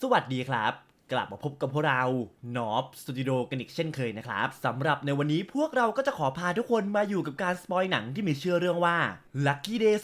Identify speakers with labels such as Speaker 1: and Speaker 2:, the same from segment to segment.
Speaker 1: สวัสดีครับ กลับมาพบกับพวกเรานอฟสตูดิโอกันอีกเช่นเคยนะครับสำหรับในวันนี้พวกเราก็จะขอพาทุกคนมาอยู่กับการสปอยหนังที่มีชื่อเรื่องว่า Lucky Day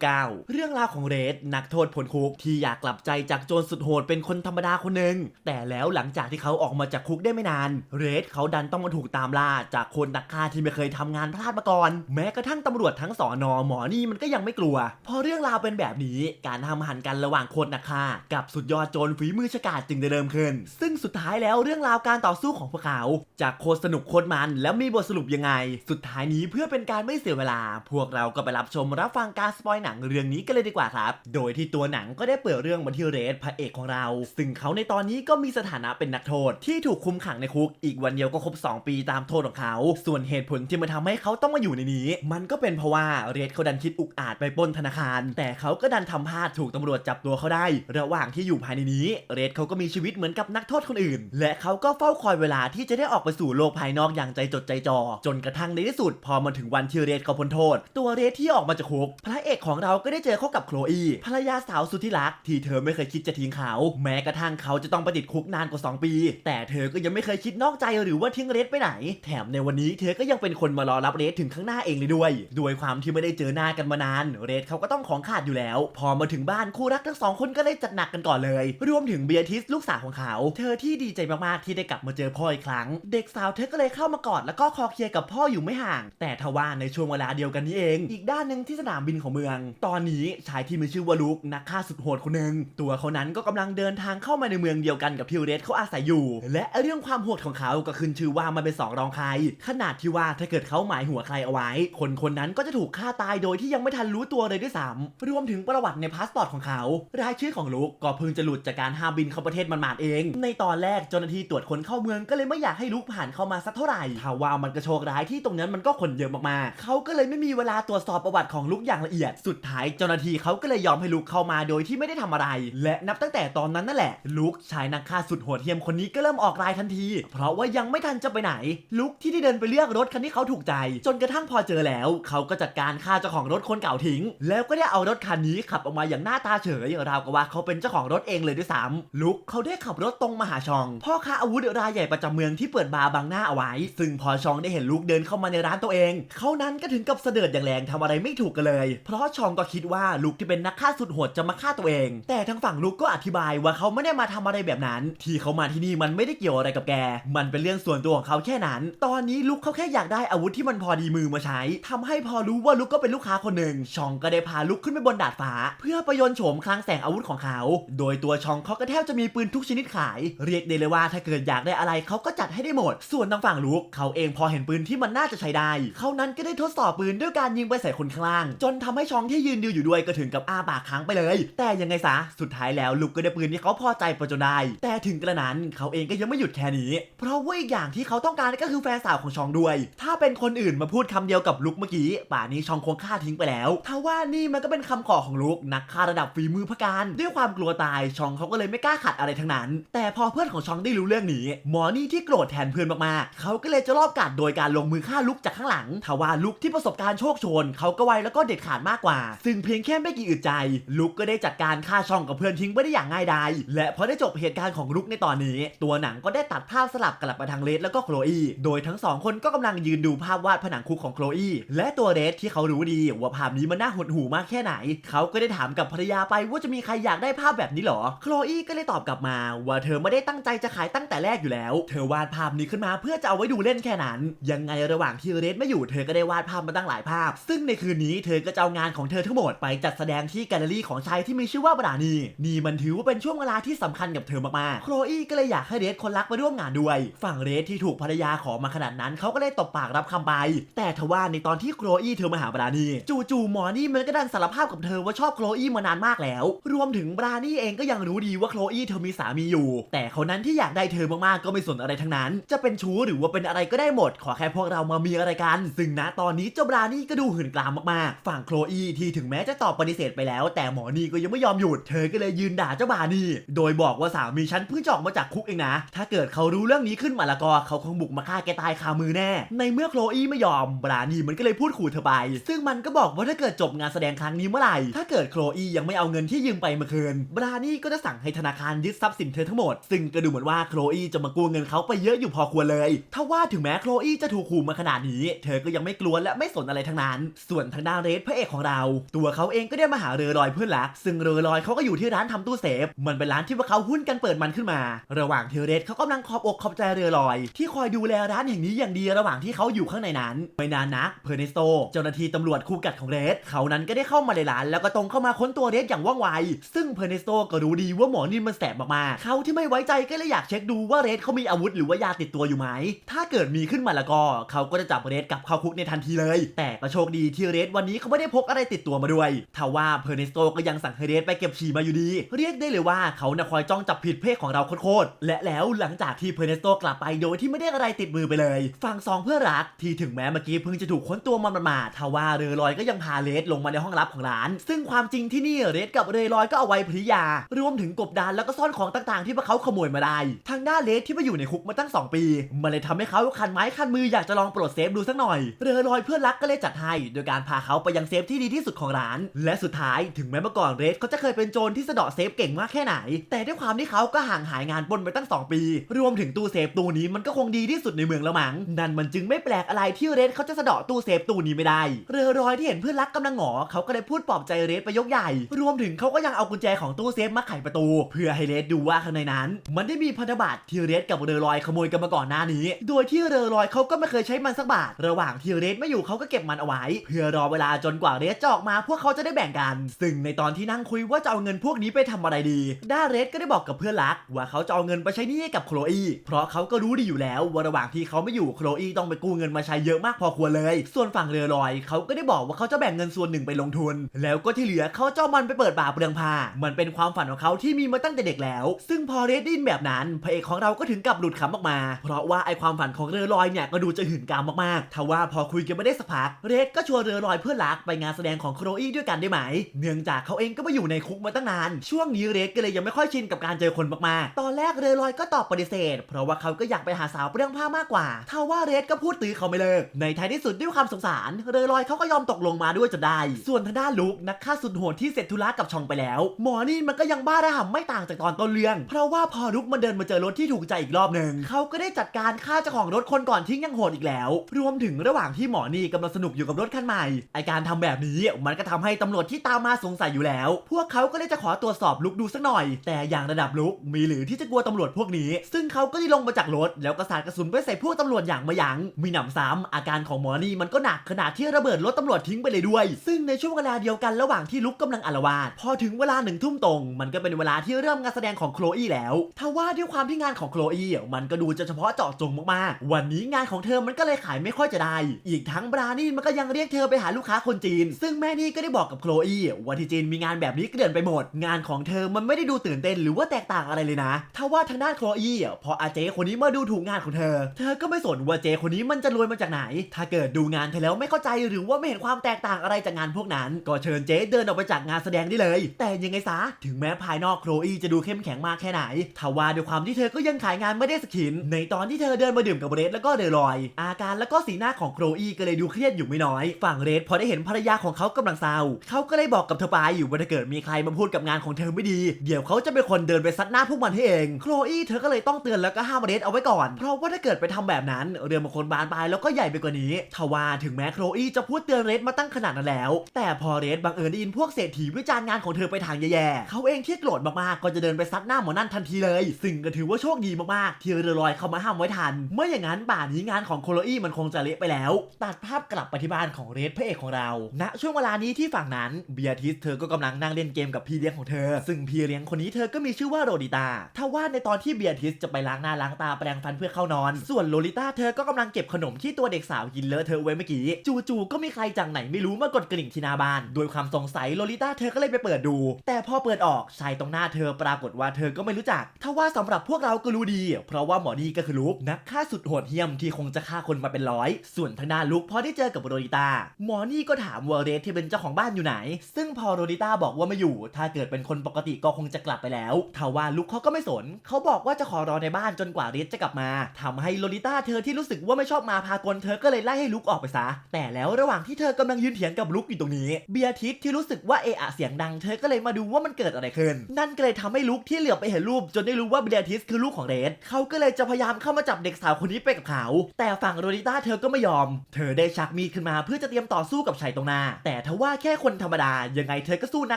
Speaker 1: 2019 เรื่องราวของเรดนักโทษผลคุกที่อยากกลับใจจากโจรสุดโหดเป็นคนธรรมดาคนหนึ่งแต่แล้วหลังจากที่เขาออกมาจากคุกได้ไม่นาน เรดเขาดันต้องมาถูกตามล่าจากคนนักฆ่าที่ไม่เคยทำงานพลาดมาก่อน แม้กระทั่งตำรวจทั้งสอนอหมอนี่มันก็ยังไม่กลัว พอเรื่องราวเป็นแบบนี้การทำหันกันระหว่างคนนักฆ่า กับสุดยอดโจรฝีมือฉกาจจึงได้เริ่มขึ้นซึ่งสุดท้ายแล้วเรื่องราวการต่อสู้ของพวกเขาจากโคตรสนุกโคตรมันแล้วมีบทสรุปยังไง สุดท้ายนี้เพื่อเป็นการไม่เสียเวลา พวกเราก็ไปรับชมรับฟังการสปอยหนังเรื่องนี้กันเลยดีกว่าครับ โดยที่ตัวหนังก็ได้เปิดเรื่องมาที่เรดพระเอกของเรา ซึ่งเขาในตอนนี้ก็มีสถานะเป็นนักโทษที่ถูกคุมขังในคุก อีกวันเดียวก็ครบ 2 ปีตามโทษของเขา ส่วนเหตุผลที่มาทำให้เขาต้องมาอยู่ในนี้ มันก็เป็นเพราะว่าเรดเขาดันคิดอุกอาจไปปล้นธนาคาร แต่เขาก็ดันทำพลาดถูกตำรวจจับตัวเขาได้ ระหว่างที่อยู่ภายในนี้ เรดเขาก็มีชีวิตเหมือนกับนักโทษคนอื่น และเขาก็เฝ้าคอยเวลาที่จะได้ออกไปสู่โลกภายนอกอย่างใจจดใจจ่อจนกระทั่งในที่สุด พอมาถึงวันที่เรดเขาพ้นโทษ ตัวเรดที่ออกมาจากคุกพระเอกของเราก็ได้เจอเข้ากับโคลอีภรรยาสาวสุดที่รักที่เธอไม่เคยคิดจะทิ้งเขา แม้กระทั่งเขาจะต้องไปติดคุกนานกว่า 2 ปี แต่เธอก็ยังไม่เคยคิดนอกใจหรือว่าทิ้งเรดไปไหน แถมในวันนี้เธอก็ยังเป็นคนมารอรับเรดถึงข้างหน้าเองเลยด้วย ด้วยความที่ไม่ได้เจอหน้ากันมานาน เรดเขาก็ต้องของขาดอยู่แล้ว พอมาถึงบ้านคู่รักทั้งสองคนก็เลยจัดหนักกันก่อนเลย รวมถึงเบียทิสลูกสาวของเขาเธอที่ดีใจมากๆที่ได้กลับมาเจอพ่ออีกครั้ง เด็กสาวเธอก็เลยเข้ามากอดแล้วก็คอเคลียร์กับพ่ออยู่ไม่ห่าง แต่ทว่าในช่วงเวลาเดียวกันนี้เอง อีกด้านหนึ่งที่สนามบินของเมือง ตอนนี้ชายที่มีชื่อว่าลุกนักฆ่าสุดโหดคนหนึ่งตัวเขานั้นก็กำลังเดินทางเข้ามาในเมืองเดียวกันกับที่เรดเขาอาศัยอยู่ และเรื่องความโหดของเขาก็ขึ้นชื่อว่ามันเป็นสองรองใคร ขนาดที่ว่าถ้าเกิดเขาหมายหัวใครเอาไว้ คนคนนั้นก็จะถูกฆ่าตายโดยที่ยังไม่ทันรู้ตัวเลยด้วยซ้ำรวมถึงประวัติในพาสปอร์ตของเขา รายชื่อของลุกก็เพิ่งจะหลุดจากการห้ามบินเข้าประเทศมันมาดเองในตอนแรกเจ้าหน้าที่ตรวจคนเข้าเมืองก็เลยไม่อยากให้ลุกผ่านเข้ามาสักเท่าไหร่ถ้าว่ามันกระโชกร้ายที่ตรงนั้นมันก็คนเยอะมากๆเขาก็เลยไม่มีเวลาตรวจสอบประวัติของลุกอย่างละเอียด สุดท้ายเจ้าหน้าที่เขาก็เลยยอมให้ลุกเข้ามาโดยที่ไม่ได้ทำอะไร และนับตั้งแต่ตอนนั้นนั่นแหละ ลุกชายนักฆ่าสุดโหดเหี้ยมคนนี้ก็เริ่มออกรายทันที เพราะว่ายังไม่ทันจะไปไหน ลุกที่ได้เดินไปเลือกรถคันที่เขาถูกใจ จนกระทั่งพอเจอแล้ว เขาก็จัดการฆ่าเจ้าของรถคนเก่าทิ้ง แล้วก็ได้เอารถคันนี้ขับออกมาอย่างหน้าตาเฉยราวกับว่าเขาเป็นเจ้าของรถเองเลยด้วยซ้ำลุกเขาได้ขับรถตรงมาหาชอง พ่อค้าอาวุธรายใหญ่ประจำเมืองที่เปิดบาร์บังหน้าเอาไว้ ซึ่งพอชองได้เห็นลุกเดินเข้ามาในร้านตัวเอง เขานั้นก็ถึงกับเสด็จอย่างแรงทำอะไรไม่ถูกกันเลย เพราะชองก็คิดว่าลุกที่เป็นนักฆ่าสุดโหดจะมาฆ่าตัวเอง แต่ทางฝั่งลุกก็อธิบายว่าเขาไม่ได้มาทำอะไรแบบนั้น ที่เขามาที่นี่มันไม่ได้เกี่ยวอะไรกับแก มันเป็นเรื่องส่วนตัวของเขาแค่นั้น ตอนนี้ลุกเขาแค่อยากได้อาวุธที่มันพอดีมือมาใช้ทำให้พอรู้ว่าลุกก็เป็นลูกค้าคนหนึ่งชองก็ได้พาลุกขึ้นไปบนดาดฟ้า เพื่อประยนโฉมคลังแสงอาวุธของเขา โดยตัวชองเขาก็แทบจะมีปืนทุกชนิดขาย เรียกได้เลยว่าถ้าเกิดอยากได้อะไรเขาก็จัดให้ได้หมด ส่วนทางฝั่งลุกเขาเองพอเห็นปืนที่มันน่าจะใช้ได้ เขานั้นก็ได้ทดสอบปืนด้วยการยิงไปใส่คนข้างล่าง จนทำให้ชองที่ยืนดูอยู่ด้วยก็ถึงกับอ้าปากค้างไปเลย แต่ยังไงซะสุดท้ายแล้วลุกก็ได้ปืนที่เขาพอใจไปจนได้ แต่ถึงกระนั้นเขาเองก็ยังไม่หยุดแค่นี้ เพราะว่าอีกอย่างที่เขาต้องการก็คือแฟนสาวของชองด้วย ถ้าเป็นคนอื่นมาพูดคำเดียวกับลุกเมื่อกี้ป่านนี้ชองคงฆ่าทิ้งไปแล้วถ้าว่านี่มันก็เป็นคำขอของลุกนักฆ่าระดับฝีมือพระการ ด้วยความกลัวตายชองเขาก็เลยไม่กล้าขัดอะไรทั้งนั้นแต่พอเพื่อนของชองได้รู้เรื่องนี้ หมอนี่ที่โกรธแทนเพื่อนมากๆ เขาก็เลยจะรอบกัดโดยการลงมือฆ่าลุกจากข้างหลังทว่าลุกที่ประสบการณ์โชคชน เขาก็ไวแล้วก็เด็ดขาดมากกว่า ซึ่งเพียงแค่ไม่กี่อึดใจ ลุกก็ได้จัดการฆ่าชองกับเพื่อนทิ้งไปได้อย่างง่ายดาย และพอได้จบเหตุการณ์ของลุกในตอนนี้ ตัวหนังก็ได้ตัดภาพสลับกลับมาทางเลดแล้วก็โคลอีโดยทั้งสองคนก็กำลังยืนดูภาพวาดผนังคุกของโคลอีและตัวเรดที่เขารู้ดีว่าภาพนี้มันน่าหดหูมากแค่ไหน เขาก็ได้ถามกับภรรยาไปว่าจะมีใครอยากได้ภาพแบบนี้หรอ โคลอีก็เลยตอบกลับมาว่าเธอไม่ได้ตั้งใจจะขายตั้งแต่แรกอยู่แล้ว เธอวาดภาพนี้ขึ้นมาเพื่อจะเอาไว้ดูเล่นแค่นั้น ยังไงระหว่างที่เรดไม่อยู่เธอก็ได้วาดภาพมาตั้งหลายภาพ ซึ่งในคืนนี้เธอก็จะเอางานของเธอทั้งหมดไปจัดแสดงที่แกลเลอรี่ของชายที่มีชื่อว่าบราณีนี่มันถือว่าเป็นช่วงเวลาที่สำคัญกับเธอมากๆโคลอีก็เลยอยากให้เรดคนรักมาร่วมงานด้วย ฝั่งเรดที่ถูกภรรยาขอมาขนาดนั้นเขาก็เลยตบปากรับคำไป แต่ทว่าในตอนที่โคลอีเธอมาหาบราณีจู่ๆหมอนี่มันก็ดันสารภาพกับเธอว่าชอบโคลอีมานานมากแล้ว รวมถึงบราณีเองก็ยังรู้ดีว่าโคลอีเธอมีสามีอยู่อยู่ แต่เขานั้นที่อยากได้เธอมากๆก็ไม่สนอะไรทั้งนั้น จะเป็นชู้หรือว่าเป็นอะไรก็ได้หมด ขอแค่พวกเรามามีอะไรกัน ซึ่งณตอนนี้เจ้าบรานี่ก็ดูหื่นกลามมากๆ ฝั่งโคลอีที่ถึงแม้จะตอบปฏิเสธไปแล้ว แต่หมอนี่ก็ยังไม่ยอมหยุด เธอก็เลยยืนด่าเจ้าบรานี่ โดยบอกว่าสามีฉันเพิ่งจอกมาจากคุกเองนะ ถ้าเกิดเขารู้เรื่องนี้ขึ้นมาล้วก็เขาคงบุกมาฆ่าแกตายคามือแน่ ในเมื่อโคลอีไม่ยอม บรานี่มันก็เลยพูดขู่เธอไป ซึ่งมันก็บอกว่าถ้าเกิดจบงานแสดงครั้งนี้เมื่อไหร่ ถ้าเกิดโคลอียังไม่เอาเงินที่ยืมไปมาคืน บรานี่ก็จะสั่งให้ธนาคารยึดทรัพย์สินเธอทั้งหมด ซึ่งก็ดูเหมือนว่าโคลอีจะมากู้เงินเขาไปเยอะอยู่พอควรเลยถ้าว่าถึงแม้โคลอีจะถูกขู่มาขนาดนี้ เธอก็ยังไม่กลัวและไม่สนอะไรทั้งนั้น ส่วนทางด้านเรดพระเอกของเรา ตัวเขาเองก็ได้มาหาเรือลอยเพื่อนรัก ซึ่งเรือลอยเขาก็อยู่ที่ร้านทำตู้เซฟ มันเป็นร้านที่พวกเขาหุ้นกันเปิดมันขึ้นมา ระหว่างที่เรดเขากำลังขอบอกขอบใจเรือลอย ที่คอยดูแลร้านแห่งนี้อย่างดีระหว่างที่เขาอยู่ข้างในนั้นไม่นานนักเพอร์เนสโตเจ้าหน้าที่ตำรวจคู่กัดของเรดเขานั้นก็ได้เข้ามาในร้าน แล้วก็ตรงเข้ามาค้นตัวเรดอย่างว่องไวซึ่งเพอร์เนสโตก็รู้ดีว่าหมอนี่มันแสบมากๆเขาที่ไม่ไว้ใจก็เลยอยากเช็คดูว่าเรดเขามีอาวุธหรือว่ายาติดตัวอยู่ไหม ถ้าเกิดมีขึ้นมาแล้วก็เขาก็จะจับเรดกลับเข้าคุกในทันทีเลย แต่ก็โชคดีที่เรดวันนี้เขาไม่ได้พกอะไรติดตัวมาด้วยทว่าเพอร์เนสโตก็ยังสั่งให้เรดไปเก็บฉี่มาอยู่ดี เรียกได้เลยว่าเขาน่ะคอยจ้องจับผิดเพศของเราโคตรๆและแล้วหลังจากที่เพอร์เนสโตกลับไปโดยที่ไม่ได้อะไรติดมือไปเลย ฝั่งสองเพื่อรักที่ถึงแม้เมื่อกี้เพิ่งจะถูกค้นตัวมันมาทว่าเรลอยก็ยังพาเรดลงมาในห้องลับของร้าน ซึ่งความจริงที่นี่เรดกับเรลอยก็เอาไว้ภริยารวมถึงกบดานแล้วก็ซ่อนของต่างๆที่พวกเขาขโมยมาได้ ทางด้านเรดที่มาอยู่ในคุกมาตั้ง 2 ปี มันเลยทำให้เขาคันไม้คันมืออยากจะลองปลดเซฟดูสักหน่อย เรือลอยเพื่อนรักก็เลยจัดให้ โดยการพาเขาไปยังเซฟที่ดีที่สุดของร้าน และสุดท้ายถึงแม้เมื่อก่อนเรดเขาจะเคยเป็นโจรที่สะเดาะเซฟเก่งมากแค่ไหน แต่ด้วยความที่เขาก็ห่างหายงานปนไปตั้ง 2 ปี รวมถึงตู้เซฟตู้นี้มันก็คงดีที่สุดในเมืองแล้วมั้งนั่นมันจึงไม่แปลกอะไรที่เรดเขาจะสะเดาะตู้เซฟตู้นี้ไม่ได้ เรือลอยที่เห็นเพื่อนรักกำลังหงอเขาก็เลยพูดปลอบใจเรดไปยกใหญ่ รวมถึงเขาก็ยังเอากุญแจของตู้เซฟมาไขประตู เพื่อให้เรดดูว่าข้างในนั้น มันได้มีพันธบัตรที่เรดกับเรือลอยขโมยกันมาก่อนหน้านี้ โดยที่เรือลอยเขาก็ไม่เคยใช้มันสักบาท ระหว่างที่เรดไม่อยู่เขาก็เก็บมันเอาไว้ เพื่อรอเวลาจนกว่าเรดจะออกมา พวกเขาจะได้แบ่งกัน ซึ่งในตอนที่นั่งคุยว่าจะเอาเงินพวกนี้ไปทำอะไรดี ด้าเรดก็ได้บอกกับเพื่อนรัก ว่าเขาจะเอาเงินไปใช้หนี้กับโคลอีเพราะเขาก็รู้ดีอยู่แล้วว่าระหว่างที่เขาไม่อยู่โคลอีต้องไปกู้เงินมาใช้เยอะมากพอควรเลย ส่วนฝั่งเรือลอยเขาก็ได้บอกว่าเขาจะแบ่งเงินส่วนหนึ่งไปลงทุน แล้วก็ที่เหลือเขาจะเอามันไปเปิดบาร์เปลืองผ้ามันเป็นความฝันของเขาที่มีมาตั้งแต่เด็กแล้ว ซึ่งพอเรดดินแบบนั้นพระเอกของเราก็ถึงกับหลุดขำออกมา เพราะว่าไอความฝันของเรือลอยเนี่ยก็ดูจะหื่นกามมากๆทว่าพอคุยกันไม่ได้สักพักเรดก็ชวนเรือลอยเพื่อนรักไปงานแสดงของโครอีด้วยกันได้ไหม เนื่องจากเขาเองก็มาอยู่ในคุกมาตั้งนาน ช่วงนี้เรดก็เลยยังไม่ค่อยชินกับการเจอคนมากๆ ตอนแรกเรือลอยก็ตอบปฏิเสธ เพราะว่าเขาก็อยากไปหาสาวเปรื่องผ้ามากกว่าทว่าเรดก็พูดตื้อเขาไม่เลิก ในท้ายที่สุดด้วยความสงสาร เรือลอยเขาก็ยอมตกลงมาด้วยจนได้ ส่วนทางด้านลุกนักฆ่าสุดโหดที่เสร็จธุระกับชองไปแล้ว หมอนี่มันก็ยังบ้าระห่ำไม่ต่างจากตอนต้นเรื่องเพราะว่าพอลุกมันเดินมาเจอรถที่ถูกใจอีกรอบหนึ่งเขาก็ได้จัดการฆ่าเจ้าของรถคนก่อนทิ้งยังโหดอีกแล้ว รวมถึงระหว่างที่หมอนี่กำลังสนุกอยู่กับรถคันใหม่ไอการทำแบบนี้มันก็ทำให้ตำรวจที่ตามมาสงสัยอยู่แล้ว พวกเขาก็เลยจะขอตรวจสอบลุกดูสักหน่อย แต่อย่างระดับลุกมีหรือที่จะกลัวตำรวจพวกนี้ ซึ่งเขาก็ได้ลงมาจากรถ แล้วก็สาดกระสุนไปใส่พวกตำรวจอย่างไม่ยั้งมีหนำซ้ำอาการของหมอนี่มันก็หนักขนาดที่ระเบิดรถตำรวจทิ้งไปเลยด้วย ซึ่งในช่วงเวลาเดียวกันระหว่างที่ลุกกำลังอาละวาดพอถึงเวลาหนึ่งทุ่มตรง มันก็เป็นเวลาที่เริ่มงานแสดงของโคลอีแล้วทว่าด้วยความที่งานของโคลอีมันก็ดูจะเฉพาะเจาะจงมากๆ วันนี้งานของเธอมันก็เลยขายไม่ค่อยจะได้ อีกทั้งบรานี่มันก็ยังเรียกเธอไปหาลูกค้าคนจีน ซึ่งแม่นี่ก็ได้บอกกับโคลอีว่าที่จีนมีงานแบบนี้เกลื่อนไปหมด งานของเธอมันไม่ได้ดูตื่นเต้นหรือว่าแตกต่างอะไรเลยนะทว่าทางด้านโคลอีพออาเจคนนี้มาดูถูกงานของเธอ เธอก็ไม่สนว่าเจคนนี้มันจะรวยมาจากไหน ถ้าเกิดดูงานเธอแล้วไม่เข้าใจหรือว่าไม่เห็นความแตกต่างอะไรจากงานพวกนั้น ก็เชิญเจเดินออกไปจากงานแสดงได้เลย แต่ยังไงซะถึงแม้ภายนอกโคลอีจะดูเข้มแข็งมากแค่ไหนทว่าด้วยความที่เธอก็ยังขายงานไม่ได้สกิน ในตอนที่เธอเดินมาดื่มกับเรดแล้วก็เดลอย อาการแล้วก็สีหน้าของโคลอีก็เลยดูเครียดอยู่ไม่น้อย ฝั่งเรดพอได้เห็นภรรยาของเขากำลังเศร้า เขาก็เลยบอกกับเธอไปอยู่ว่าถ้าเกิดมีใครมาพูดกับงานของเธอไม่ดี เดี๋ยวเขาจะเป็นคนเดินไปซัดหน้าพวกมันให้เอง โคลอีเธอก็เลยต้องเตือนแล้วก็ห้ามเรดเอาไว้ก่อน เพราะว่าถ้าเกิดไปทำแบบนั้น เรื่องมันคนบานปลายแล้วก็ใหญ่ไปกว่านี้ ทว่าถึงแม้โคลอีจะพูดเตือนเรดมาตั้งขนาดนั้นแล้ว แต่พอเรดบังเอิญได้ยินพวกเศรษฐีวิจารณ์งานของเธอไปทางแย่ๆเขาเองที่โกรธมากๆก็จะเดินไปซัดหน้าหมอนั่นทันทีเลย ซึ่งก็ถือว่าโชคดีมากๆที่เรือลอยเข้ามาห้ามไว้ทัน ไม่อย่างนั้นป่านนี้งานของโคลอีมันคงจะเละไปแล้ว ตัดภาพกลับไปที่บ้านของเรดพระเอกของเราณช่วงเวลานี้ที่ฝั่งนั้นเบียทิสเธอก็กำลังนั่งเล่นเกมกับพี่เลี้ยงของเธอ ซึ่งพี่เลี้ยงคนนี้เธอก็มีชื่อว่าโรดิตาถ้าว่าในตอนที่เบียทิสจะไปล้างหน้าล้างตาแปรงฟันเพื่อเข้านอน ส่วนโลลิต้าเธอก็กำลังเก็บขนมที่ตัวเด็กสาวกินเลอะเธอไว้เมื่อกี้จู่ๆก็มีใครจากไหนไม่รู้มากดกริ่งที่หน้าบ้านด้วยความสงสัยโลลิต้าเธอก็เลยไปเปิดดู แต่พอเปิดออกชายตรงหน้าเธอปรากฏว่าเธอก็ไม่ไม่รู้จักถ้าว่าสำหรับพวกเราก็รู้ดี เพราะว่าหมอนี่ก็คือลุกนักฆ่าสุดโหดเหี้ยมที่คงจะฆ่าคนมาเป็นร้อย ส่วนทางด้านลุกพอได้เจอกับโรดิต้าหมอนี่ก็ถามว่าเรดที่เป็นเจ้าของบ้านอยู่ไหน ซึ่งพอโรดิต้าบอกว่าไม่อยู่ ถ้าเกิดเป็นคนปกติก็คงจะกลับไปแล้วทว่าลุกเขาก็ไม่สน เขาบอกว่าจะขอรอในบ้านจนกว่าเรดจะกลับมาทำให้โรดิต้าเธอที่รู้สึกว่าไม่ชอบมาพากลเธอก็เลยไล่ให้ลุกออกไปซะ แต่แล้วระหว่างที่เธอกำลังยืนเถียงกับลุกอยู่ตรงนี้ เบียทิสที่รู้สึกว่าเอะอะเสียงดัง เธอก็เลยมาดูว่ามันเกิดอะไรขึ้น นั่นก็เลยทำให้ลุกที่เหลือไปเห็นรูปจนได้รู้ว่าเบียร์ทิสคือลูกของเรดเขาก็เลยจะพยายามเข้ามาจับเด็กสาวคนนี้ไปกับเขา แต่ฝั่งโรดิต้าเธอก็ไม่ยอม เธอได้ชักมีดขึ้นมาเพื่อจะเตรียมต่อสู้กับชายตรงหน้า แต่ทว่าแค่คนธรรมดา ยังไงเธอก็สู้นั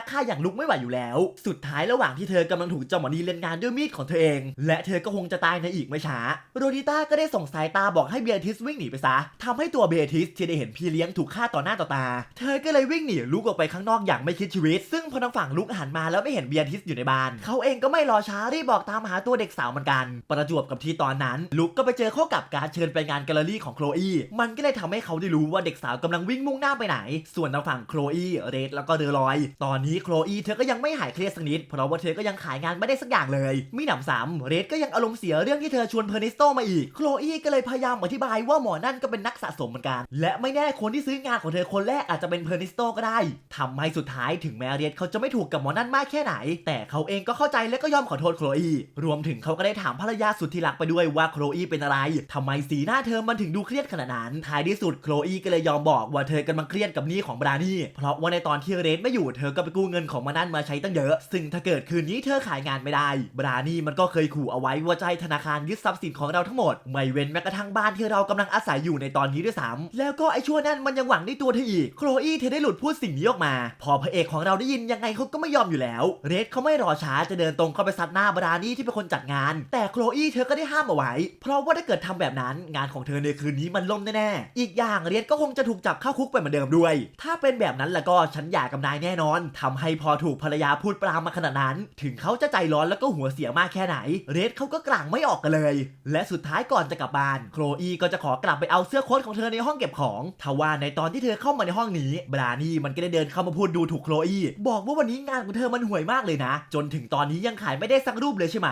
Speaker 1: กฆ่าอย่างลุกไม่ไหวอยู่แล้ว สุดท้ายระหว่างที่เธอกำลังถูกจ้าหมอนีเล่นงานด้วยมีดของเธอเอง และเธอก็คงจะตายในอีกไม่ช้า โรดิต้าก็ได้ส่งสายตาบอกให้เบียร์ทิสวิ่งหนีไปซะทำให้ตัวเบียร์ทิสที่ได้เห็นพี่เลี้ยงถูกฆ่าต่อหน้าต่อตา เธอก็เลยวิ่งหนีลุกออกไปข้างนอกอย่างไม่คิดชีวิต ซึ่งพอทางฝั่งลุกหันมาแล้วไม่เห็นเบียทิสอยู่ในบ้านเขาเองก็ไม่รอช้ารีบบอกตามหาตัวเด็กสาวเหมือนกัน ประจวบกับที่ตอนนั้น ลุกก็ไปเจอเข้ากับการเชิญไปงานแกลเลอรี่ของโคลอีมันก็เลยทำให้เขาได้รู้ว่าเด็กสาวกำลังวิ่งมุ่งหน้าไปไหน ส่วนทางฝั่งโคลอีเรดแล้วก็เดอรอย ตอนนี้โคลอีเธอก็ยังไม่หายเครียดสักนิด เพราะว่าเธอก็ยังขายงานไม่ได้สักอย่างเลยมีหนำซ้ำเรดก็ยังอารมณ์เสียเรื่องที่เธอชวนเพอร์นิสโตมาอีกโคลอีก็เลยพยายามอธิบายว่าหมอนั่นก็เป็นนักสะสมเหมือนกัน และไม่แน่คนที่ซื้องานของเธอคนแรกอาจจะเป็นเพอร์นิสโตก็ได้ทำให้สุดท้ายถึงแม้เรดเขาจะไม่ถูกกับหมอนั่นมากแค่ไหน แต่เขาเองก็เข้าใจและก็ยอมขอโทษโคลอีรวมถึงเขาก็ได้ถามภรรยาสุดที่รักไปด้วยว่าโคลอีเป็นอะไรทำไมสีหน้าเธอมันถึงดูเครียดขนาดนั้น ท้ายที่สุดโคลอีก็เลยยอมบอกว่าเธอกำลังเครียดกับหนี้ของบรานี่ เพราะว่าในตอนที่เรดไม่อยู่เธอก็ไปกู้เงินของมานั่นมาใช้ตั้งเยอะ ซึ่งถ้าเกิดคืนนี้เธอขายงานไม่ได้ บรานี่มันก็เคยขู่เอาไว้ว่าจะให้ธนาคารยึดทรัพย์สินของเราทั้งหมด ไม่เว้นแม้กระทั่งบ้านที่เรากำลังอาศัยอยู่ในตอนนี้ด้วยซ้ำแล้วก็ไอ้ชั่วนั่นมันยังหวังในตัวเธออีก โคลอีเธอได้หลุดพูดสิ่งนี้ออกมา พอพระเอกของเราได้ยินยังไงเขาก็ไม่ยอมอยู่แล้ว เรดเขาไม่รอช้าจะเดินตรงเข้าไปซัดหน้าบรานี่ที่เป็นคนจัดงาน แต่โคลอีเธอก็ได้ห้ามเอาไว้ เพราะว่าถ้าเกิดทำแบบนั้นงานของเธอในคืนนี้มันล่มแน่ๆ อีกอย่างเรดก็คงจะถูกจับเข้าคุกไปเหมือนเดิมด้วย ถ้าเป็นแบบนั้นแล้วก็ฉันอยากกับนายแน่นอนทำให้พอถูกภรรยาพูดปรามมาขนาดนั้น ถึงเขาจะใจร้อนแล้วก็หัวเสียมากแค่ไหน เรดเขาก็กลางไม่ออกกันเลย และสุดท้ายก่อนจะกลับบ้าน โคลอีก็จะขอกลับไปเอาเสื้อโค้ทของเธอในห้องเก็บของทว่าในตอนที่เธอเข้ามาในห้องนี้ บรานี่มันก็ได้เดินเข้ามาพูดดูถูกโคลอีบอกว่าวันนี้งานของเธอมันห่วยมากเลยนะ จนถึงตอนนี้ยังขายไม่ได้สักรูปเลยใช่ไหม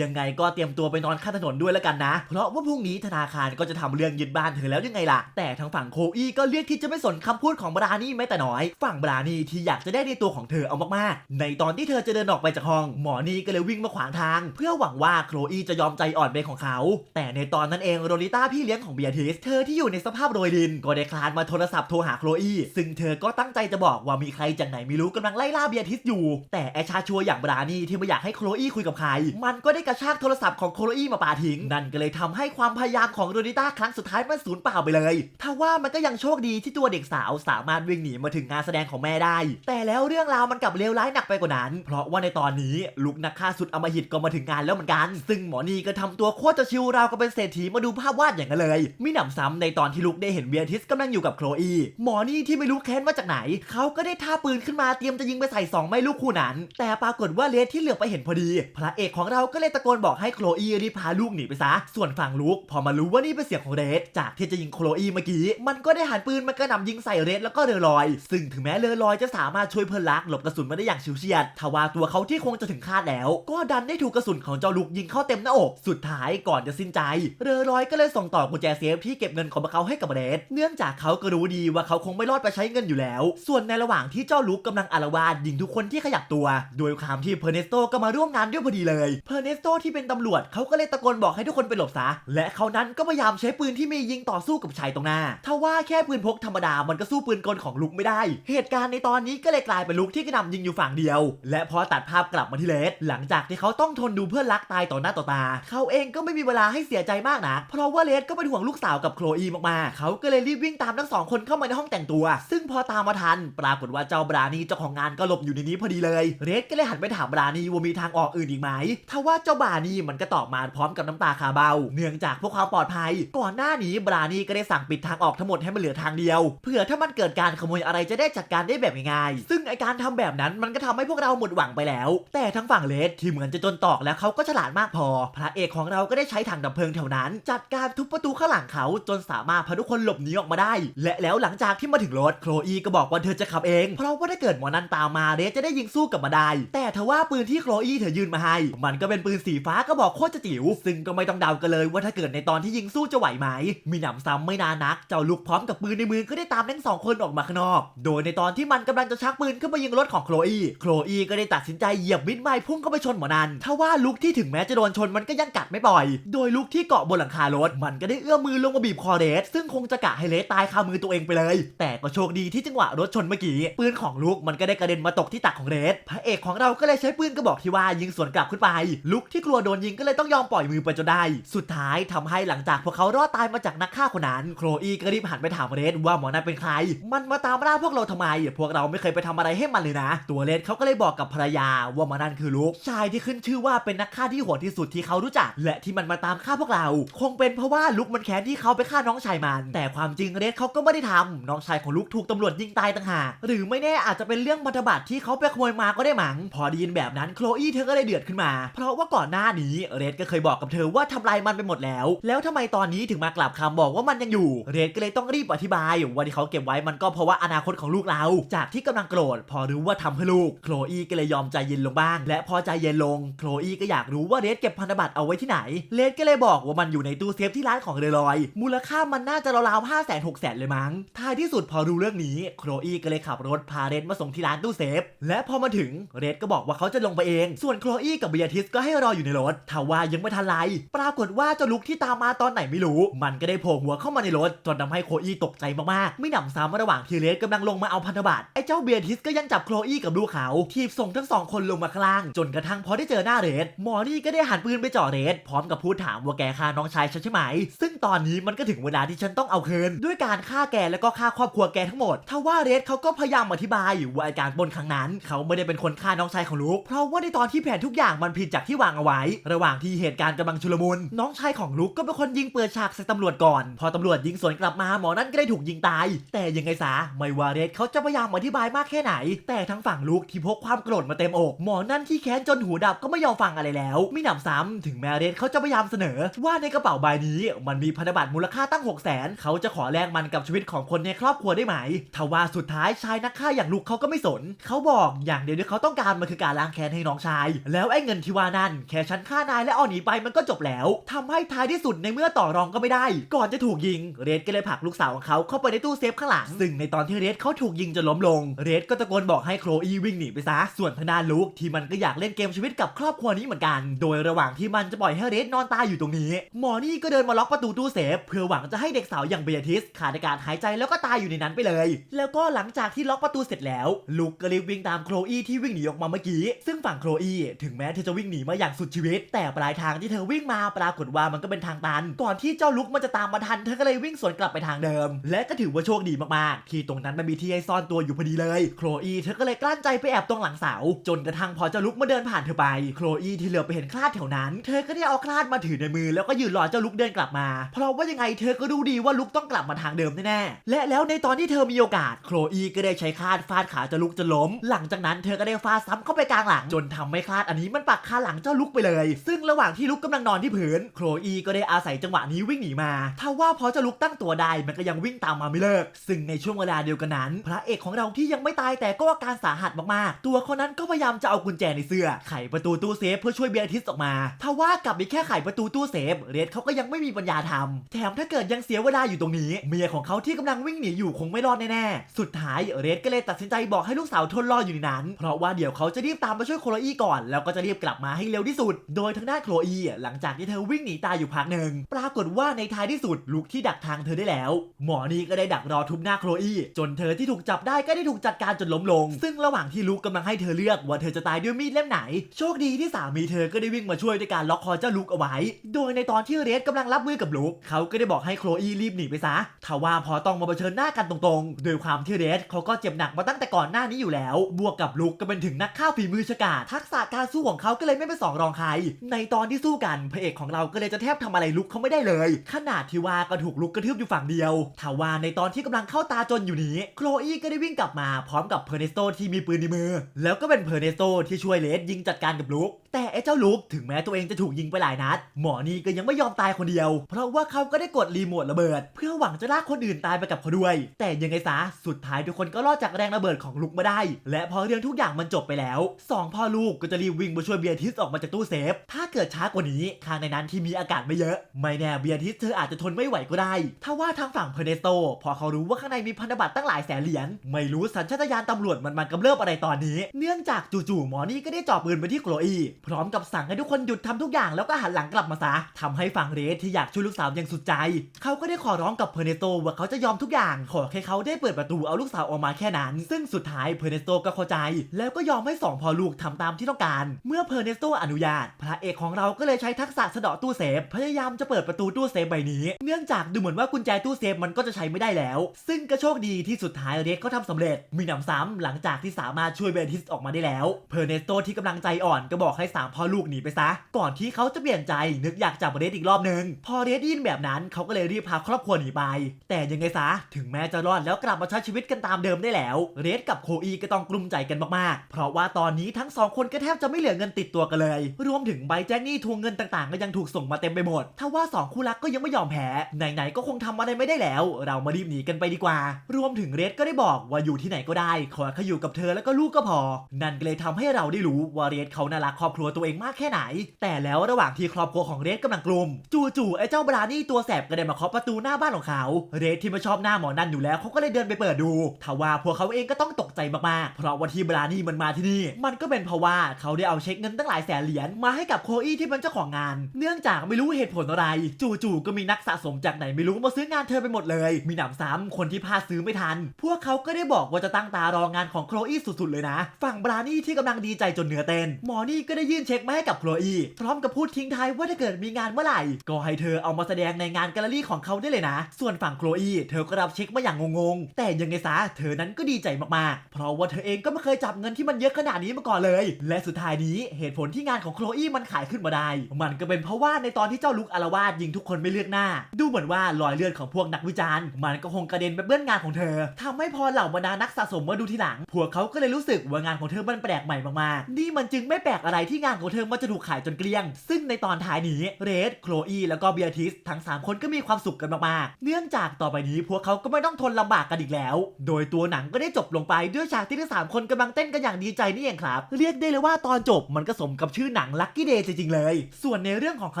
Speaker 1: ยังไงก็เตรียมตัวไปนอนข้างถนนด้วยแล้วกันนะ เพราะว่าพรุ่งนี้ธนาคารก็จะทำเรื่องยึดบ้านเธอแล้วยังไงล่ะ แต่ทางฝั่งโคลอีก็เลือกที่จะไม่สนคำพูดของบรานี่แม้แต่น้อย ฝั่งบรานี่ที่อยากจะได้ในตัวของเธอเอามากๆ ในตอนที่เธอจะเดินออกไปจากห้อง หมอนี่ก็เลยวิ่งมาขวางทาง เพื่อหวังว่าโคลอีจะยอมใจอ่อนเป็นของเขา แต่ในตอนนั้นเองโรลิต้าพี่เลี้ยงของเบียร์ทิสเธอที่อยู่ในสภาพโรยดิน ก็ได้คลานมาโทรศัพท์โทรหาโคลอีซึ่งเธอก็ตั้งใจจะบอกว่ามีใครจากไหนไม่รู้กำลังไล่ล่าเบียทิสอยู่ แต่แอชาชัวอย่างบรานี่ที่ไม่อยากให้โคลอีคุยกับใคร มันก็ได้กระชากโทรศัพท์ของโคลอีมาปาทิ้ง นั่นก็เลยทำให้ความพยายามของโรลิต้าครั้งสุดท้ายมันสูญเปล่าไปเลยทว่ามันก็ยังโชคดีที่ตัวเด็กสาวสามารถวิ่งหนีมาถึงงานแสดงของแม่ได้ แต่แล้วเรื่องราวมันกลับเลวร้ายหนักไปกว่านั้น เพราะว่าในตอนนี้ลูกนักฆ่าสุดอมหิตก็มาถึงงานแล้วเหมือนกัน ซึ่งหมอนี่ก็ทำตัวโคตรจะชิวราวกับเป็นเศรษฐีมาดูภาพวาดอย่างนั้นเลยมิหนำซ้ำในตอนที่ลูกได้เห็นเบียร์ทิสกำลังอยู่กับโคลอีหมอนี่ที่ไม่รู้แค้นมาจากไหน เขาก็ได้ท่าปืนขึ้นมาเตรียมจะยิงไปใส่สองไม่ลูกคู่นั้น แต่ปรากฏว่าเลสที่เหลือไปเห็นพอดีพระเอกของเราก็เลยตะโกนบอกให้โคลอีรีบพาลูกหนีไปซะ ส่วนฝั่งลูกพอมารู้ว่านี่เป็นเสียงของเรสจากที่จะยิงโคลอีเมื่อกี้ มันก็ได้หันปืนมากระหน่ำยิงใส่เรสแล้วก็เรือลอย ซึ่งถึงแม้เรือลอยจะสามารถช่วยเพื่อนรักหลบกระสุนมาได้อย่างชิวเฉียดทว่าตัวเขาที่คงจะถึงคาดแล้ว ก็ดันได้ถูกกระสุนของเจ้าลูกยิงเข้าเต็มหน้าอก สุดท้ายก่อนจะสิ้นใจ เรือลอยก็เลยส่งต่อกุญแจเซฟที่เก็บเงินของพวกเขาให้กับเรสเนื่องจากเขาก็รู้ดีว่าเขาคงไม่รอดไปใช้เงินอยู่แล้ว ส่วนในระหว่างที่เจ้าลูกกำลังอารวาสยิงทุกคนที่ขยับตัว โดยความที่เพอร์เนสโตก็มาร่วมงานด้วยพอดีเลย เพอร์เนสโตที่เป็นตำรวจเขาก็เลยตะโกนบอกให้ทุกคนไปหลบซะ และเขานั้นก็พยายามใช้ปืนที่มียิงต่อสู้กับชายตรงหน้าทว่าแค่ปืนพกธรรมดามันก็สู้ปืนกลของลุกไม่ได้ เหตุการณ์ในตอนนี้ก็เลยกลายเป็นลุกที่กระหน่ำยิงอยู่ฝั่งเดียว และพอตัดภาพกลับมาที่เลสหลังจากที่เขาต้องทนดูเพื่อนรักตายต่อหน้าต่อตา เขาเองก็ไม่มีเวลาให้เสียใจมากนะเพราะว่าเลสก็เป็นห่วงลูกสาวกับโคลอีมากๆเขาก็เลยรีบวิ่งตามทั้งสองคนเข้ามาในห้องแต่งตัว ซึ่งพอตามมาทัน ปรากฏว่าเจ้าบรานีเจ้าของงานก็หลบอยู่ในนี้พอดีเลยเรสก็เลยหันไปถามบรานีว่ามีทางออกอื่นอีกไหมทว่าเจ้าบรานีมันก็ตอบมาพร้อมกับน้ำตาคาเบา เนื่องจากพวกความปลอดภัย ก่อนหน้านี้บรานีก็ได้สั่งปิดทางออกทั้งหมดให้มันเหลือทางเดียวเพื่อถ้ามันเกิดการขโมยอะไรจะได้จัดการได้แบบง่ายๆซึ่งไอการทำแบบนั้นมันก็ทำให้พวกเราหมดหวังไปแล้ว แต่ทั้งฝั่งเลสที่เหมือนจะจนตอกแล้วเขาก็ฉลาดมากพอ พระเอกของเราก็ได้ใช้ถังดับเพลิงแถวนั้น จัดการทุบประตูข้างหลังเขาจนสามารถพาทุกคนหลบหนีออกมาได้ และแล้วหลังจากที่มาถึงรถโคลอีก็บอกว่าเธอจะขับเอง เพราะว่าถ้าเกิดหมอนันตามมาเรสจะได้ยิงสู้กับมาได้แต่ทว่าปืนที่โคลอีเธอยื่นมาให้ มันก็เป็นปืนสีฟ้ากระบอกโคตรจะจิ๋ว ซึ่งก็ไม่ต้องเดากันเลยว่าถ้าเกิดในตอนที่ยิงสู้จะไหวไหม มีหนำซ้ำไม่นานนัก เจ้าลูกพร้อมกับปืนในมือก็ได้ตามทั้งสองคนออกมาข้างนอก โดยในตอนที่มันกำลังจะชักปืนขึ้นมายิงรถของโคลอีโคลอีก็ได้ตัดสินใจเหยียบมิดไม้พุ่งเข้าไปชนหมอนันทว่าลุกที่ถึงแม้จะโดนชนมันก็ยังกัดไม่ปล่อย โดยลุกที่เกาะบนหลังคารถมันก็ได้เอื้อมมือลงมาบีบคอเรสซึ่งคงจะกะให้เลสตายคามือตัวเองไปเลย แต่ก็โชคดีที่จังหวะรถชนเมื่อกี้ปืนของลุกมันก็ได้กระเด็นมาตกที่ตักของเรสพระเอกของเราก็เลยใช้ปืนกระบอกที่ว่ายิงสวนกลับขึ้นไป ลุกที่กลัวโดนยิงก็เลยต้องยอมปล่อยมือไปจนได้ สุดท้ายทำให้หลังจากพวกเขารอดตายมาจากนักฆ่าคนนั้น โคลอีก็รีบหันไปถามเรสว่าหมอนั่นเป็นใคร มันมาตามล่าพวกเราทำไม พวกเราไม่เคยไปทำอะไรให้มันเลยนะ ตัวเรสเขาก็เลยบอกกับภรรยาว่าหมอนั่นคือลุกชายที่ขึ้นชื่อว่าเป็นนักฆ่าที่โหดที่สุดที่เขารู้จัก และที่มันมาตามฆ่าพวกเรา คงเป็นเพราะว่าลุกมันแค้นที่เขาไปฆ่าน้องชายมัน แต่ความจริงเรสเขาก็ไม่ได้ทำน้องชายของลุกถูกตำรวจยิงตายต่างหากหรือไม่แน่อาจจะเป็นเรื่องพันธบัตรที่เขาไปขโมยมาก็ได้มั้งพอไดีนแบบนั้นโคลอีเธอก็เลยเดือดขึ้นมา เพราะว่าก่อนหน้านี้เรสก็เคยบอกกับเธอว่าทำลายมันไปหมดแล้ว แล้วทำไมตอนนี้ถึงมากลับคำบอกว่ามันยังอยู่ เรสก็เลยต้องรีบอธิบายว่าที่เขาเก็บไว้มันก็เพราะว่าอนาคตของลูกเรา จากที่กำลังโกรธ พอรู้ว่าทำเพื่อลูกโคลอีก็เลยยอมใจเย็นลงบ้าง และพอใจเย็นลงโคลอีก็อยากรู้ว่าเรสเก็บพันธบัตรเอาไว้ที่ไหนเรสก็เลยบอกว่ามันอยู่ในตู้เซฟที่ร้านของเรลอย มูลค่ามันน่าจะราวๆห้าแสนหกแสนเลยมั้งท้ายที่สุดพอรู้เรื่องนี้โคลอีก็เลยขับรถพาเรสมาส่งที่ร้านตู้เซฟ และพอมาถึงเรสก็บอกว่าเขาจะลงไปเอง ส่วนโคลอีกับเบียทิสก็ให้รออยู่ในรถทว่ายังไม่ทันไร ปรากฏว่าเจ้าลุกที่ตามมาตอนไหนไม่รู้ มันก็ได้โผล่หัวเข้ามาในรถ จนทำให้โคลอีตกใจมากๆ ไม่หนำซ้ำระหว่างทีเรสกำลังลงมาเอาพันธบัตรไอ้เจ้าเบียทิสก็ยังจับโคลอีกับลูกเขาทีบส่งทั้งสองคนลงมาข้างล่าง จนกระทั่งพอได้เจอหน้าเรสหมอนี่ก็ได้หันปืนไปจ่อเรสพร้อมกับพูดถามว่าแกฆ่าน้องชายฉันใช่ไหม ซึ่งตอนนี้มันก็ถึงเวลาที่ฉันต้องเอาคืนด้วยการฆ่าแกแล้วก็ฆ่าครอบครัวแกทั้งหมดทว่าเรสเขาก็พยายามอธิบายว่าไอ้การปนครั้งนั้น เขาไม่ได้เป็นคนฆ่าน้องชายของลูกเพราะว่าในตอนที่แผนทุกอย่างมันผิดจากที่วางเอาไว้ ระหว่างที่เหตุการณ์กำลังชุลมุน น้องชายของลูกก็เป็นคนยิงเปิดฉากใส่ตำรวจก่อน พอตำรวจยิงสวนกลับมาหมอนั่นก็ได้ถูกยิงตาย แต่ยังไงซะไม่ว่าเรสเขาจะพยายามอธิบายมากแค่ไหน แต่ทั้งฝั่งลูกที่พกความโกรธมาเต็มอก หมอนั่นที่แค้นจนหูดับก็ไม่ยอมฟังอะไรแล้ว ไม่หนำซ้ำถึงแม้เรสเขาจะพยายามเสนอ ว่าในกระเป๋าใบนี้มันมีพันธบัตรมูลค่าตั้ง 6 0 0 0 0นเขาจะขอแลกมันกับชีวิตของคนในครอบครัวได้ไหมทว่าสุดท้ายชายนักฆ่าอย่างลูกเขาก็ไม่สน เขาบอกอย่างเดียวที่เขาต้องการมันคือการล้างแค้นให้น้องชายแล้วไอ้เงินที่ว่านั่นแค่ฉันฆ่านายและเอาหนีไปมันก็จบแล้วทำให้ท้ายที่สุดในเมื่อต่อรองก็ไม่ได้ ก่อนจะถูกยิงเรดก็เลยผลักลูกสาวของเขาเข้าไปในตู้เซฟข้างหลัง ซึ่งในตอนที่เรดเขาถูกยิงจนล้มลง เรดก็ตะโกนบอกให้โคลอีวิ่งหนีไปซะ ส่วนทางด้าลูกที่มันก็อยากเล่นเกมชีวิตกับครอบครัวนี้เหมือนกัน โดยระหว่างที่มันจะปล่อยให้เรดนอนตายอยู่ตรงนี้ หมอนี่ก็เดินมาล็อกประตูตู้เซฟเพื่อหวังจะให้เด็กสาวอย่างเบียทิสขาดอากาศหายใจแล้วก็ตายอยู่ในนั้นไปเลย แล้วก็หลังจากที่ล็อกประตูเสร็จแล้วลูกก็รีบวิ่งตามโคลอีที่วิ่งหนีออกมาเมื่อกี้ซึ่งฝั่งโคลอีถึงแม้เธอจะวิ่งหนีมาอย่างสุดชีวิต แต่ปลายทางที่เธอวิ่งมาปรากฏว่ามันก็เป็นทางตัน ก่อนที่เจ้าลุกมันจะตามมาทันเธอก็เลยวิ่งสวนกลับไปทางเดิม และก็ถือว่าโชคดีมากๆ ที่ตรงนั้นมันมีที่ให้ซ่อนตัวอยู่พอดีเลยโคลอีเธอก็เลยกลั้นใจไปแอบตรงหลังเสาจนกระทั่งพอเจ้าลุกมาเดินผ่านเธอไปโคลอีที่เหลือไปเห็นคลาดแถวนั้น เธอก็ได้เอาคลาดมาถือในมือ แล้วก็ยืนรอเจ้าลุกเดินกลับมา เพราะว่ายังไงเธอก็รู้ดีว่าลุกต้องกลับมาทางเดิมแน่ๆและแล้วในตอนที่เธอมีโอกาสโคลอีก็ได้ใช้คลาดฟาดขาเจ้าลุกจนล้ม หลังจากนั้นเธอก็ได้ฟาดซ้ำเข้าไปกลางหลังจนทำให้คลาดอันนี้มันปักคาหลังเจ้าลุกไปเลย ซึ่งระหว่างที่ลุกกำลังนอนที่พื้น โคลอีก็ได้อาศัยจังหวะนี้วิ่งหนีมาถ้าว่าพอเจ้าลุกตั้งตัวได้มันก็ยังวิ่งตามมาไม่เลิก ซึ่งในช่วงเวลาเดียวกันนั้น พระเอกของเราที่ยังไม่ตายแต่ก็อาการสาหัสมากๆ ตัวคนนั้นก็พยายามจะเอากุญแจในเสื้อ ไขประตูตู้เซฟเพื่อช่วยเบียร์ทิสออกมาถ้าว่ากลับไปแค่ไขประตูตู้เซฟเรดเขาก็ยังไม่มีปัญญาทำแถมถ้าเกิดยังเสียเวลาอยู่ตรงนี้ เมียของเขาที่กำลังวิ่งหนีอยู่คงไม่รอดแน่ๆสุดท้ายเรดก็เลยตัดสินใจบอกให้ลูกสาวทนรออยู่ในนั้น เพราะว่าเดี๋ยวเขาจะรีบตามมาช่วยโคลอีก่อนแล้วก็จะรีบกลับมาให้เร็วที่สุด โดยทางด้านโคลอีหลังจากที่เธอวิ่งหนีตายอยู่พักหนึ่งปรากฏว่าในท้ายที่สุดลุกที่ดักทางเธอได้แล้ว หมอนี่ก็ได้ดักรอทุบหน้าโคลอีจนเธอที่ถูกจับได้ก็ได้ถูกจัดการจนล้มลง ซึ่งระหว่างที่ลุกกำลังให้เธอเลือกว่าเธอจะตายด้วยมีดเล่มไหน โชคดีที่สามีเธอก็ได้วิ่งมาช่วยด้วยการล็อกคอเจ้าลุกเอาไว้ โดยในตอนที่เรสกำลังรับมือกับลุกเขาก็ได้บอกให้โคลอีรีบหนีไปซะทว่าพอต้องมาเผชิญหน้ากันตรงๆ โดยความที่เรสเขาก็เจ็บหนักมาตั้งแต่ก่อนหน้านี้อยู่แล้ว บวกกับลุกก็เป็นถึงนักฆ่าฝีมือฉกาจทักษะการสู้ของเขาก็เลยไม่เป็นสองรองใคร ในตอนที่สู้กันพระเอกของเราก็เลยจะแทบทำอะไรลุกเขาไม่ได้เลย ขนาดที่ว่าก็ถูกลุกกระทืบอยู่ฝั่งเดียวทว่าในตอนที่กำลังเข้าตาจนอยู่นี้ โคลอีก็ได้วิ่งกลับมาพร้อมกับเพอร์เนสโตที่มีปืนในมือ แล้วก็เป็นเพอร์เนสโตที่ช่วยเลสยิงจัดการกับลุก แต่ไอ้เจ้าลุกถึงแม้ตัวเองจะถูกยิงไปหลายนัด หมอนี่ก็ยังไม่ยอมตายคนเดียว เพราะว่าเขาก็ได้กดรีโมทระเบิด เพื่อหวังจะลากคนอื่นตายไปกับเขาด้วย แต่ยังไงซะสุดท้ายทุกคนก็รอดจากแรงระเบิดของลุกมาได้ และพอเรื่องทุกอย่างมันจบไปแล้วสองพ่อลูกก็จะรีบวิ่งมาช่วยเบียร์ทิสออกมาจากตู้เซฟ ถ้าเกิดช้ากว่านี้ข้างในนั้นที่มีอากาศไม่เยอะ ไม่แน่เบียร์ทิสเธออาจจะทนไม่ไหวก็ได้ ถ้าว่าทางฝั่งเพเนสโตพอเขารู้ว่าข้างในมีพันธบัตรตั้งหลายแสนเหรียญไม่รู้สัญชาตญาณตำรวจมันมันกำเริบอะไรตอนนี้ เนื่องจากจู่ๆหมอนี่ก็ได้จ่อปืนไปที่โคลอีพร้อมกับสั่งให้ทุกคนหยุดทำทุกอย่างแล้วก็หันหลังกลับมาซะทำให้ฝั่งเรสที่อยากช่วยลูกสาวอย่างสุดใจ เขาก็ได้ขอร้องกับเพอร์เนโตว่าเขาจะยอมทุกอย่าง ขอแค่เขาได้เปิดประตูเอาลูกสาวออกมาแค่นั้น ซึ่งสุดท้ายเพอร์เนโตก็เข้าใจ แล้วก็ยอมให้สองพ่อลูกทำตามที่ต้องการ เมื่อเพอร์เนโตอนุญาต พระเอกของเราก็เลยใช้ทักษะสะเดาะตู้เซฟพยายามจะเปิดประตูตู้เซฟใบนี้ เนื่องจากดูเหมือนว่ากุญแจตู้เซฟมันก็จะใช้ไม่ได้แล้ว ซึ่งก็โชคดีที่สุดท้ายเรสเขาทำสำเร็จ มีหนำซ้ำหลังจากที่สามารถช่วยเบนทิสออกมาได้แล้วเพอร์เนโตที่กำลังใจอ่อนก็บอกให้สามพ่อลูกหนีไปซะ ก่อนที่เขาจะเปลี่ยนใจนึกอยากจับเรสอีกรอบนึง พอเรดยินแบบนั้นเขาก็เลยรีบพาครอบครัวหนีไป แต่ยังไงซะถึงแม้จะรอดแล้วกลับมาใช้ชีวิตกันตามเดิมได้แล้ว เรสกับโคอีก็ต้องกลุ้มใจกันมากๆ เพราะว่าตอนนี้ทั้งสองคนก็แทบจะไม่เหลือเงินติดตัวกันเลย รวมถึงใบแจ้งหนี้ทวงเงินต่างๆ ก็ยังถูกส่งมาเต็มไปหมด ถ้าว่าสองคู่รักก็ยังไม่ยอมแพ้ ไหนๆก็คงทำอะไรไม่ได้แล้ว เรามารีบหนีกันไปดีกว่า รวมถึงเรสก็ได้บอกว่าอยู่ที่ไหนก็ได้ ขอแค่อยู่กับเธอแล้วก็ลูกก็พอ นั่นก็เลยทำให้เราได้รู้ว่าเรสเขาน่ารักครอบครัวตัวเองมากแค่ไหน แต่แล้วระหว่างที่ครอบครัวของเรสกำลังกลุ่ม จู่ๆไอ้เจ้าบรานี่ตัวแสบก็ได้มาเคาะประตูหน้าบ้านของเขา เรสที่ไม่ชอบหน้าหมอนั่นอยู่แล้วเขาก็เลยเดินไปเปิดดูทว่าพวกเขาเองก็ต้องตกใจมากๆ เพราะว่าที่บรานี่มันมาที่นี่ มันก็เป็นเพราะว่าเขาได้เอาเช็คเงินตั้งหลายแสนเหรียญมาให้กับโคอี้ที่เป็นเจ้าของงาน เนื่องจากไม่รู้เหตุผลอะไร จู่ๆก็มีนักสะสมจากไหนไม่รู้มาซื้องานเธอไปหมดเลย มีหนำซ้ำคนที่พลาดซื้อไม่ทัน พวกเขาก็ได้บอกว่าจะตั้งตารองานของโคลอี้สุดๆเลยนะ ฝั่งบรานี่ที่กำลังดีใจจนเหนือเต้นหมอนี่ก็ได้ยื่นเช็คมาให้กับโคลอีพร้อมกับพูดทิ้งท้ายว่าถ้าเกิดมีงานเมื่อไหร่ ก็ให้เธอเอามาแสดงในงานแกลเลอรี่ของเขาได้เลยนะ ส่วนฝั่งโคลอีเธอก็รับเช็คมาอย่างงงๆ แต่ยังไงซะเธอนั้นก็ดีใจมากๆ เพราะว่าเธอเองก็ไม่เคยจับเงินที่มันเยอะขนาดนี้มาก่อนเลย และสุดท้ายนี้เหตุผลที่งานของโคลอีมันขายขึ้นมาได้ มันก็เป็นเพราะว่าในตอนที่เจ้าลุกอารวาสยิงทุกคนไม่เลือกหน้า ดูเหมือนว่ารอยเลือดของพวกนักวิจารณ์ มันก็คงกระเด็นไปเบื้องงานของเธอทำให้พอเหล่าบรรดานักสะสมมาดูทีหลัง พวกเขาก็เลยรู้สึกว่างานของเธอมันแปลกใหม่มากๆ นี่มันจึงไม่แปลกอะไรที่งานของเธอมันจะถูกขายจนเกลี้ยง ซึ่งในตอนท้ายนี้เรดโคลอีแล้วก็เบียทิสทั้ง 3 คนก็มีความสุขกันมากๆ เนื่องจากต่อไปนี้พวกเขาก็ไม่ต้องทนลำบากกันอีกแล้ว โดยตัวหนังก็ได้จบลงไปด้วยฉากที่ทั้งสามคนกำลังเต้นกันอย่างดีใจนี่เองครับ เรียกได้เลยว่าตอนจบมันก็สมกับชื่อหนัง Lucky Day จริงๆเลย ส่วนในเรื่องของค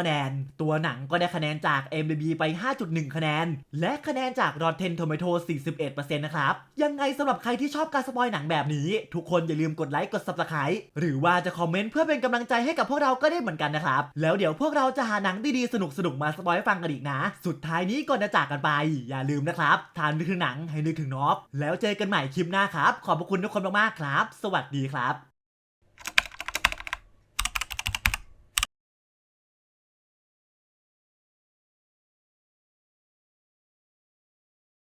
Speaker 1: ะแนน ตัวหนังก็ได้คะแนนจาก MDB ไป 5.1 คะแนน และคะแนนจาก Rotten Tomato 41%นะครับ ยังไงสำหรับใครที่ชอบการสปอยหนังแบบนี้ ทุกคนอย่าลืมกดไลค์กด Subscribe หรือว่าจะคอมเมนต์เพื่อเป็นกำลังใจให้กับพวกเราก็ได้เหมือนกันนะครับ แล้วเดี๋ยวพวกเราจะหาหนังดีๆสนุกๆมาสปอยให้ฟังกันอีกนะ สุดท้ายนี้ก่อนจะจากกันไป อย่าลืมนะครับทานนึกถึงหนังให้นึกถึงน็อฟแล้วเจอกันใหม่คลิปหน้าครับ ขอบคุณทุกคนมากๆครับ สวัสดีครับ